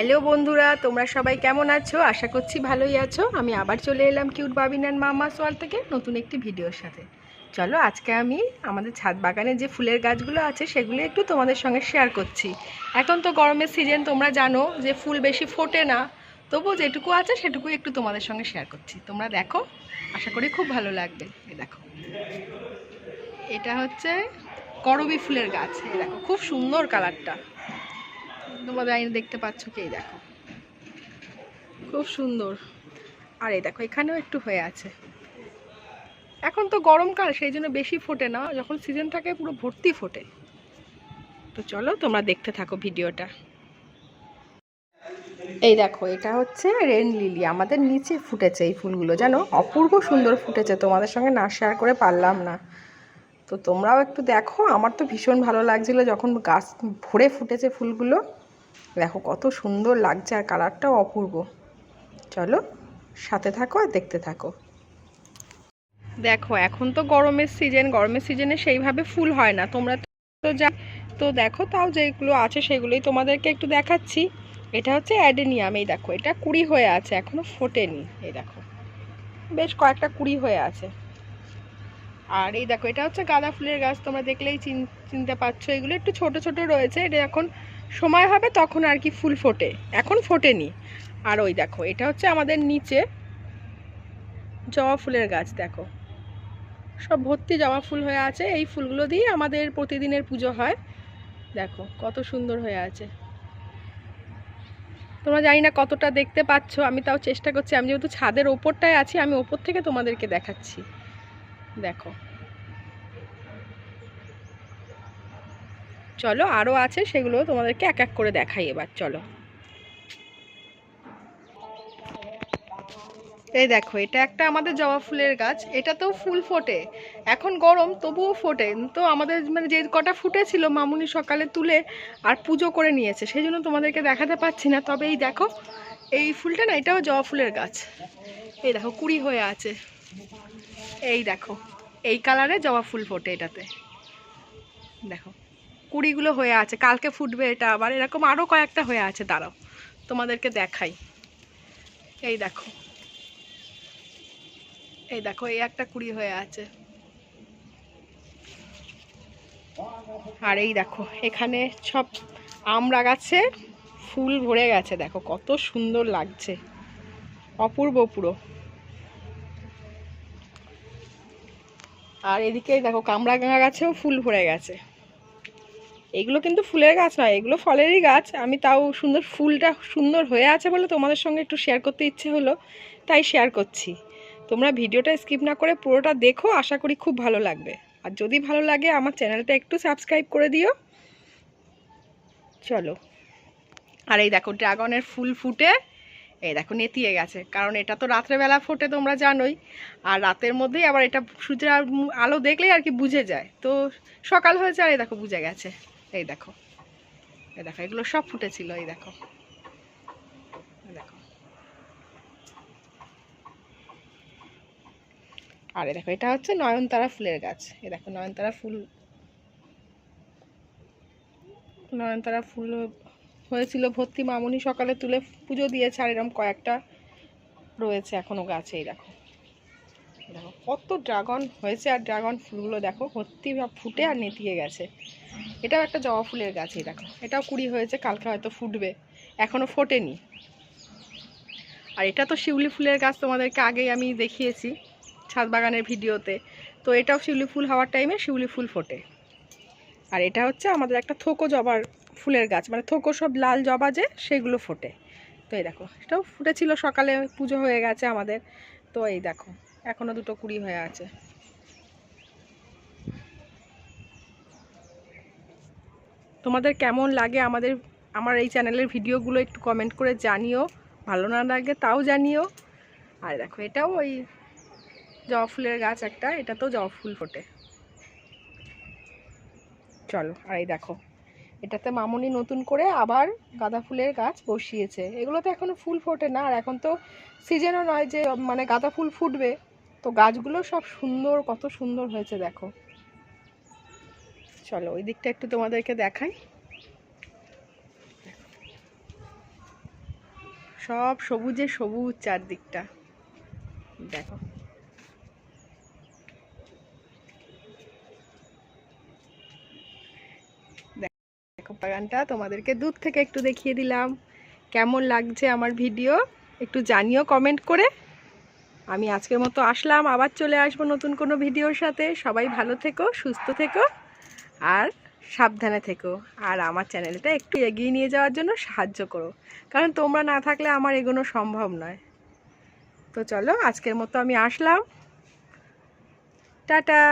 Hello বন্ধুরা, তোমরা সবাই কেমন আছো? আশা করছি ভালোই আছো। আমি আবার চলে এলাম কিউট বাবিনান মামা সোয়াল থেকে নতুন একটি ভিডিওর সাথে। চলো আজকে আমি আমাদের ছাদ বাগানে যে ফুলের গাছগুলো আছে, সেগুলো একটু তোমাদের সঙ্গে শেয়ার করছি। এখন তো গরমের সিজন তোমরা জানো যে ফুল বেশি ফোটে না। তবু যেটুকু আছে সেটুকু একটু তোমাদের সঙ্গে শেয়ার করছি। তোমরা দেখো, আশা করি খুব ভালো লাগবে। দেখো। এটা হচ্ছে করবি ফুলের গাছ। দেখো, খুব সুন্দর কালারটা তোমরা লাইনে দেখতে পাচ্ছ কি দেখো। খুব সুন্দর। আর এই দেখো, এখানেও একটু হয়ে আছে। এখন তো গরমকাল সেই জন্য বেশি ফোটে না। যখন সিজন থাকে, পুরো ভর্তি ফোটে। তো চলো, তোমরা দেখতে থাকো ভিডিওটা। এই দেখো, এটা হচ্ছে রেন লিলি আমাদের নিচে ফুটেছে এই ফুলগুলো, জানো? অপূর্ব সুন্দর ফুটেছে। তোমাদের সঙ্গে না শেয়ার করে পারলাম না। তো তোমরাও একটু দেখো। আমার তো ভীষণ ভালো লাগছিল যখন গাছ ভরে ফুটেছে ফুলগুলো। দেখো কত সুন্দর লাগছে আর কালারটাও অপূর্ব। চলো সাথে থাকো আর দেখতে থাকো। দেখো, এখন তো গরমের সিজন গরমের সিজনে সেইভাবে ফুল হয় না। তোমরা তো যা, তো দেখো তাও যেগুলো আছে সেগুলোই তোমাদেরকে একটু দেখাচ্ছি। এটা হচ্ছে অ্যাডেনিয়াম, এই দেখো, এটা কুড়ি হয়ে আছে, এখনও ফোটেনি, এই দেখো। বেশ কয়েকটা কুড়ি হয়ে আছে। আর এই দেখো, এটা হচ্ছে গাঁদা ফুলের গাছ, তোমরা দেখলেই চিন- চিনতে পারছ। এগুলো একটু ছোট ছোট রয়েছে, এটা এখন সময় হবে তখন আর কি ফুল ফোটে, এখন ফোটেনি। আর ওই দেখো, এটা হচ্ছে আমাদের নিচে জবা ফুলের গাছ, দেখো। সব ভর্তি জবা ফুল হয়ে আছে, এই ফুলগুলো দিয়ে আমাদের প্রতিদিনের পুজো হয়। দেখো, কত সুন্দর হয়ে আছে। তোমরা জানি না কতটা দেখতে পাচ্ছ, আমি তাও চেষ্টা করছি, আমি যেহেতু ছাদের ওপরটায় আছি, আমি ওপর থেকে তোমাদেরকে দেখাচ্ছি। দেখো। চলো আরও আছে, সেগুলো তোমাদেরকে এক এক করে দেখাই এবার, চলো। এই দেখো, এটা একটা আমাদের জবা ফুলের গাছ এটাতেও ফুল ফোটে। এখন গরম, তবুও ফোটে। তো আমাদের মানে যে কটা ফুটেছিল মামুনি সকালে তুলে আর পুজো করে নিয়েছে, সেই জন্য তোমাদেরকে দেখাতে পাচ্ছি না। তবে এই দেখো, এই ফুলটা না, এটাও জবা ফুলের গাছ। এই দেখো, কুড়ি হয়ে আছে। এই দেখো, এই কালারে জবা ফুল ফোটে এটাতে। দেখো, কুড়িগুলো হয়ে আছে, কালকে ফুটবে এটা আবার, এরকম আরও কয়েকটা হয়ে আছে, দাঁড়াও, তোমাদেরকে দেখাই। এই দেখো এই দেখো, এই একটা কুড়ি হয়ে আছে। আর এই দেখো, এখানে সব আমড়া গাছে ফুল ভরে গেছে, দেখো, কত সুন্দর লাগছে। অপূর্ব পুরো। আর এদিকে দেখো কামড়া গাছেও ফুল ভরে গেছে। এগুলো কিন্তু ফুলের গাছ নয়, এগুলো ফলেরই গাছ। আমি তাও সুন্দর, ফুলটা সুন্দর হয়ে আছে বলে তোমাদের সঙ্গে একটু শেয়ার করতে ইচ্ছে হলো, তাই শেয়ার করছি। তোমরা ভিডিওটা স্কিপ না করে পুরোটা দেখো, আশা করি খুব ভালো লাগবে। আর যদি ভালো লাগে, আমার চ্যানেলটা একটু সাবস্ক্রাইব করে দিও। চলো। আর এই দেখো, ড্রাগনের ফুল ফুটে এই দেখো নেতিয়ে গেছে। কারণ এটা তো রাত্রেবেলা ফোটে, তোমরা জানোই। আর রাতের মধ্যেই আবার এটা সূর্যের আলো- দেখলেই আর কি বুঝে যায়। তো সকাল হয়েছে আর এই দেখো বুঝে গেছে। এই দেখো। এই দেখো, এগুলো সব ফুটেছিল, এই দেখো। দেখো। আর এই দেখো, এটা হচ্ছে নয়নতারা ফুলের গাছ। এ দেখো, নয়নতারা ফুল নয়নতারা ফুল হয়েছিল ভর্তি মামুনি সকালে তুলে পুজো দিয়েছে, আর এরকম কয়েকটা রয়েছে এখনও গাছে, এই দেখো। দেখো, কত ড্রাগন হয়েছে, আর ড্রাগন ফুলগুলো দেখো, ভর্তি ফুটে আর নেতিয়ে গেছে। এটাও একটা জবা ফুলের গাছ, এই দেখো। এটাও কুড়ি হয়েছে, কালকে হয়তো ফুটবে এখনও ফোটেনি। আর এটা তো শিউলি ফুলের গাছ তোমাদেরকে আগেই আমি দেখিয়েছি ছাদ বাগানের ভিডিওতে। তো এটাও শিউলি ফুল হওয়ার টাইমে শিউলি ফুল ফোটে। আর এটা হচ্ছে আমাদের একটা থোকো জবার ফুলের গাছ মানে থোকো সব লাল জবা যে সেগুলো ফোটে। তো এই দেখো, এটাও ফুটেছিল সকালে, পুজো হয়ে গেছে আমাদের। তো এই দেখো, এখনও দুটো কুড়ি হয়ে আছে। তোমাদের কেমন লাগে আমাদের, আমার এই চ্যানেলের ভিডিওগুলো একটু কমেন্ট করে জানিও। ভালো না লাগে তাও জানিও। আর দেখো, এটাও ওই জবা ফুলের গাছ একটা এটাতেও জবা ফুল ফোটে। চলো, আর এই দেখো। এটাতে মামুনি নতুন করে আবার গাঁদা ফুলের গাছ বসিয়েছে। এগুলো তো এখনও ফুল ফোটে না, আর এখন তো সিজনও নয় যে মানে গাঁদা ফুল ফুটবে। তো গাছগুলো সব সুন্দর, কত সুন্দর হয়েছে দেখো। চলো, ওই দিকটা একটু তোমাদেরকে দেখাই। সব সবুজে সবুজ চারদিকটা। দেখো। বাগানটা তোমাদেরকে দূর থেকে একটু দেখিয়ে দিলাম। কেমন লাগছে আমার ভিডিও একটু জানিও কমেন্ট করে। আমি আজকের মতো আসলাম, আবার চলে আসব নতুন কোনো ভিডিওর সাথে। সবাই ভালো থেকো, সুস্থ থেকো, আর সাবধানে থেকো। আর আমার চ্যানেলটা একটু এগিয়ে নিয়ে যাওয়ার জন্য সাহায্য করো। কারণ তোমরা না থাকলে আমার এগোনো সম্ভব নয়। তো চলো, আজকের মতো আমি আসলাম। টাটা!